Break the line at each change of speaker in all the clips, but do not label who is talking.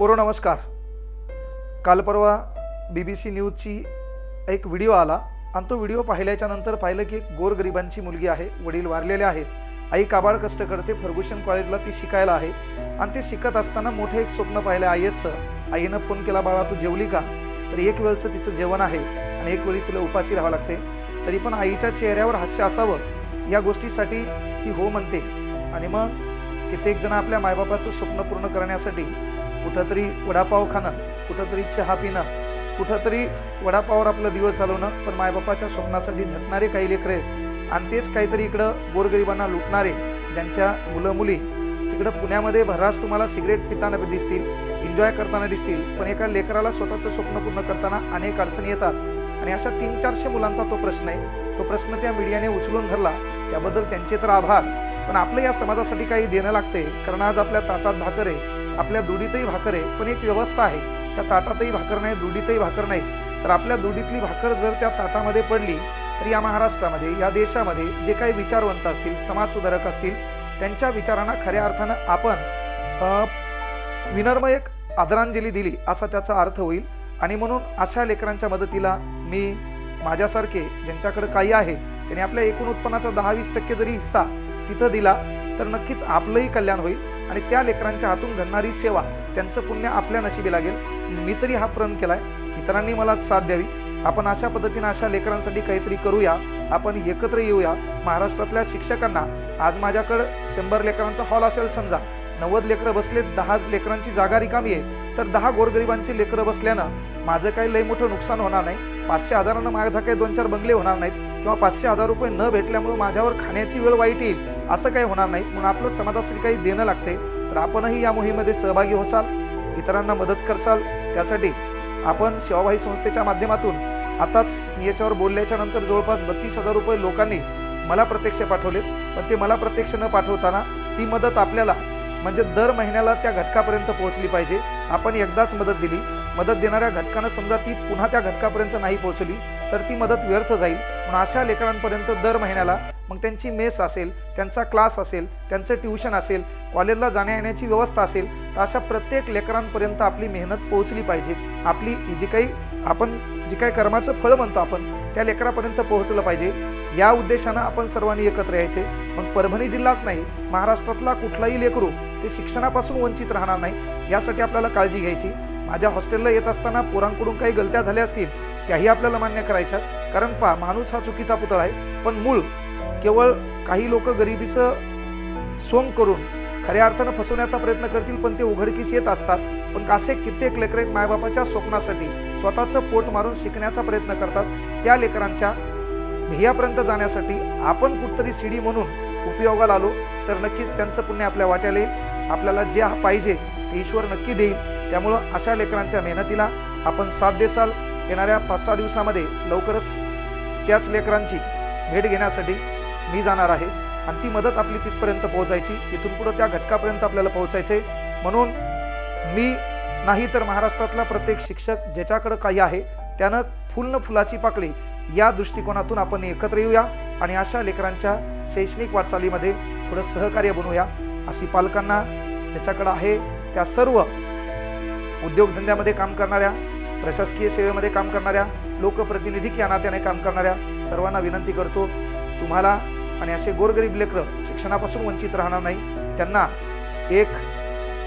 पोरो नमस्कार. काल परवा बी बी सी न्यूजची एक व्हिडिओ आला आणि तो व्हिडिओ पाहिल्याच्या नंतर पाहिलं की एक गोरगरिबांची मुलगी आहे वडील वारलेले आहेत. आई काबाड कष्ट करते फर्ग्युशन कॉलेजला ती शिकायला आहे आणि ते शिकत असताना मोठे एक स्वप्न पाहिलं आई एसचं आईनं फोन केला बाळा तू जेवली का? तर एक वेळचं तिचं जेवण आहे आणि एक वेळी तिला उपाशी राहावं लागते. तरी पण आईच्या चेहऱ्यावर हास्य असावं या गोष्टीसाठी ती हो म्हणते. आणि मग कित्येक जण आपल्या मायबापाचं स्वप्न पूर्ण करण्यासाठी कुठंतरी वडापाव खाणं कुठंतरी चहा पिणं कुठंतरी वडापावर आपलं दिवस चालवणं पण मायबापाच्या स्वप्नासाठी झटणारे काही लेकरं आहेत. आणि तेच काहीतरी इकडं गोरगरिबांना लुटणारे ज्यांच्या मुलं मुली तिकडं पुण्यामध्ये भरास तुम्हाला सिगरेट पिताना दिसतील एन्जॉय करताना दिसतील पण एका लेकराला स्वतःचं स्वप्न पूर्ण करताना अनेक अडचणी येतात. आणि अशा तीन चारशे मुलांचा तो प्रश्न आहे. तो प्रश्न त्या मीडियाने उचलून धरला. त्याबद्दल त्यांचे तर आभार. पण आपलं या समाजासाठी काही देणं लागते कारण आज आपल्या ताटात भाकर आहे. आपल्या दुडीतही भाकर आहे पण एक व्यवस्था आहे. त्या ताटातही भाकर नाही दुडीतही भाकर नाही. तर आपल्या दुडीतली भाकर जर त्या ताटामध्ये पडली तर या महाराष्ट्रामध्ये या देशामध्ये जे काही विचारवंत असतील समाजसुधारक असतील त्यांच्या विचारांना खऱ्या अर्थानं आपण विनर्मय एक आदरांजली दिली असा त्याचा अर्थ होईल. आणि म्हणून अशा लेकरांच्या मदतीला मी माझ्यासारखे ज्यांच्याकडे काही आहे त्यांनी आपल्या एकूण उत्पन्नाचा दहा वीस टक्के जरी हिस्सा तिथं दिला तर नक्कीच आपलंही कल्याण होईल. आणि त्या लेकरांच्या हातून घडणारी सेवा त्यांचं पुण्य आपल्या नशिबी लागेल. मी तरी हा प्रण केलाय. इतरांनी मला साथ द्यावी. आपण अशा पद्धतीने अशा लेकरांसाठी काहीतरी करूया. आपण एकत्र येऊया. महाराष्ट्रातल्या शिक्षकांना आज माझ्याकडं शंभर लेकरांचा हॉल असेल समजा. नव्वद लेकरं बसले दहा लेकरांची जागा रिकामी आहे. तर दहा गोरगरिबांची लेकरं बसल्यानं माझं काही लई मोठं नुकसान होणार नाही. पाचशे हजारानं माझा काही दोन चार बंगले होणार नाहीत. किंवा पाचशे हजार रुपये न भेटल्यामुळे माझ्यावर खाण्याची वेळ वाईट येईल. असं काही होणार नाही. म्हणून आपलं समाजासाठी काही देणं लागते. तर आपणही या मोहिमेमध्ये सहभागी होसाल इतरांना मदत करसाल. त्यासाठी आपण सेवाभाई संस्थेच्या माध्यमातून आताच मी याच्यावर बोलल्याच्या नंतर जवळपास बत्तीस हजार रुपये लोकांनी मला प्रत्यक्ष पाठवलेत. पण ते मला प्रत्यक्ष न पाठवताना ती मदत आपल्याला म्हणजे दर महिन्याला त्या घटकापर्यंत पोहोचली पाहिजे. आपण एकदाच मदत दिली. मदत देणाऱ्या घटकानं समजा ती पुन्हा त्या घटकापर्यंत नाही पोहोचली तर ती मदत व्यर्थ जाईल. म्हणून अशा लेकरांपर्यंत दर महिन्याला मग त्यांची मेस असेल त्यांचा क्लास असेल त्यांचं ट्युशन असेल कॉलेजला जाण्या येण्याची व्यवस्था असेल तर अशा प्रत्येक लेकरांपर्यंत आपली मेहनत पोहोचली पाहिजे. आपली जी काही आपण जी काही कर्माचं फळ म्हणतो आपण त्या लेकरापर्यंत पोहोचलं पाहिजे. या उद्देशानं आपण सर्वांनी एकत्र यायचे. मग परभणी जिल्हाच नाही महाराष्ट्रातला कुठलाही लेकरू ते शिक्षणापासून वंचित राहणार नाही यासाठी आपल्याला काळजी घ्यायची. माझ्या हॉस्टेलला येत असताना पोरांकडून काही गलत्या झाल्या असतील त्याही आपल्याला मान्य करायच्या. कारण पा माणूस हा चुकीचा पुतळा आहे. पण मूळ केवळ काही लोक गरिबीचं सोंग करून खऱ्या अर्थानं फसवण्याचा प्रयत्न करतील पण ते उघडकीस येत असतात. पण असे कित्येक लेकरे मायबापाच्या स्वप्नासाठी स्वतःचं पोट मारून शिकण्याचा प्रयत्न करतात. त्या लेकरांच्या ध्येयापर्यंत जाण्यासाठी आपण कुठतरी सीडी म्हणून उपयोगाला आलो तर नक्कीच त्यांचं पुण्य आपल्या वाट्याला येईल. आपल्याला जे पाहिजे ते ईश्वर नक्की देईल. त्यामुळं अशा लेकरांच्या मेहनतीला आपण साथ देसाल. येणाऱ्या पाच सहा दिवसामध्ये लवकरच त्याच लेकरांची भेट घेण्यासाठी मी जाणार आहे. आणि ती मदत आपली तिथपर्यंत पोहोचायची. इथून पुढं त्या घटकापर्यंत आपल्याला पोहोचायचे म्हणून मी नाही तर महाराष्ट्रातला प्रत्येक शिक्षक ज्याच्याकडं काही आहे त्यानं फुल फुलाची पाकळी या दृष्टिकोनातून आपण एकत्र येऊया आणि अशा लेकरांच्या शैक्षणिक वाटचालीमध्ये थोडं सहकार्य बनवूया अशी पालकांना ज्याच्याकडं आहे त्या सर्व उद्योगधंद्यामध्ये काम करणाऱ्या प्रशासकीय सेवेमध्ये काम करणाऱ्या लोकप्रतिनिधी या नात्याने काम करणाऱ्या सर्वांना विनंती करतो. तुम्हाला आणि असे गोरगरीब लेकरं शिक्षणापासून वंचित राहणार नाही. त्यांना एक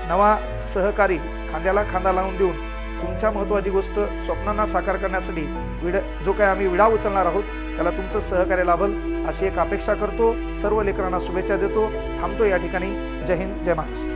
नवा सहकारी खांद्याला खांदा लावून देऊन तुमच्या महत्त्वाची गोष्ट स्वप्नांना साकार करण्यासाठी विड जो काही आम्ही विडा उचलणार आहोत त्याला तुमचं सहकार्य लाभल अशी एक अपेक्षा करतो. सर्व लेकरांना शुभेच्छा देतो. थांबतो या ठिकाणी. जय हिंद जय महाराष्ट्र.